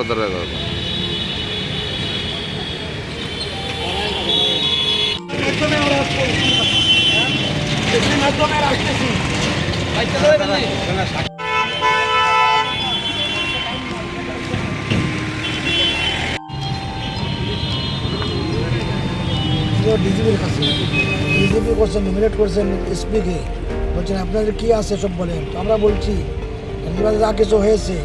করা দরকার মাধ্যমে আমরা আসছি? এসির মাধ্যমে আমরা আসতেছি ডিজিপির কাছে ডিজিপি করছেন এসপিকে বলছেন আপনাদের কি আছে সব বলেন? আমরা বলছি যা কিছু হয়েছে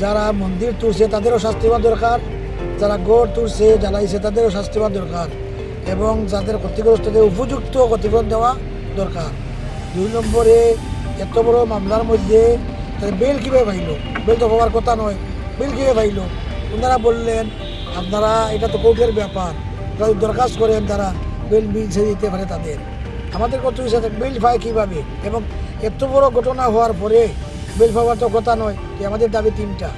যারা মন্দির তুলছে তাদেরও শাস্তি হওয়া দরকার। যারা গড় তুলছে, জ্বালাইছে তাদেরও শাস্তি হওয়া দরকার। এবং যাদের ক্ষতিগ্রস্তদের উপযুক্ত ক্ষতিপূরণ দেওয়া দরকার। দুই নম্বরে, এত বড় মামলার মধ্যে তাদের বেল কীভাবে পাইল? বেল তো হওয়ার কথা নয়। বেল কীভাবে পাইল? ওনারা বললেন, আপনারা, এটা তো কোর্টের ব্যাপার। যদি দরখাস্ত করেন, তারা বেল মিলছে দিতে পারে তাদের। আমাদের কত হিসাবে বেল পায় কীভাবে? এবং এত বড় ঘটনা হওয়ার পরে বেল পাওয়ার তো কথা নয় যে আমাদের দাবি তিনটা।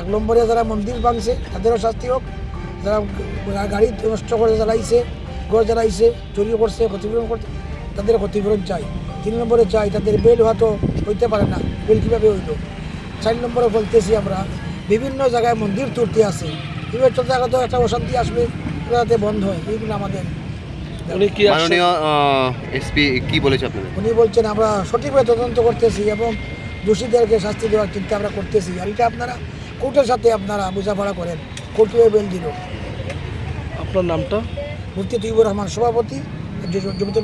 এক নম্বরে যারা মন্দির ভাঙছে তাদেরও শাস্তি হোক। যারা গাড়ি নষ্ট করে জ্বালাইছে গড় জ্বালাইছে চুরি করছে ক্ষতিপূরণ করতে তাদের ক্ষতিপূরণ চাই। তিন নম্বরে চাই তাদের বেল হয়তো হইতে পারে না বেল কীভাবে হইল? চার নম্বরে বলতেছি আমরা বিভিন্ন জায়গায় মন্দির তুলতে আছে। এবার চলতে গেলে তো একটা অশান্তি আসবে যাতে বন্ধ হয় এইগুলো আমাদের উনি কি এসপি কি বলেছে আপনাদের? উনি বলছেন আমরা সঠিকভাবে তদন্ত করতেছি এবং দোষীদেরকে শাস্তি দেওয়ার চিন্তা আমরা করতেছি। আর এটা আপনারা কোর্টের সাথে আপনারা বোঝাপড়া করেন। কোর্টে বেল দিল। আপনার নামটা? মুফতি তৈবুর রহমান সভাপতি জমিতে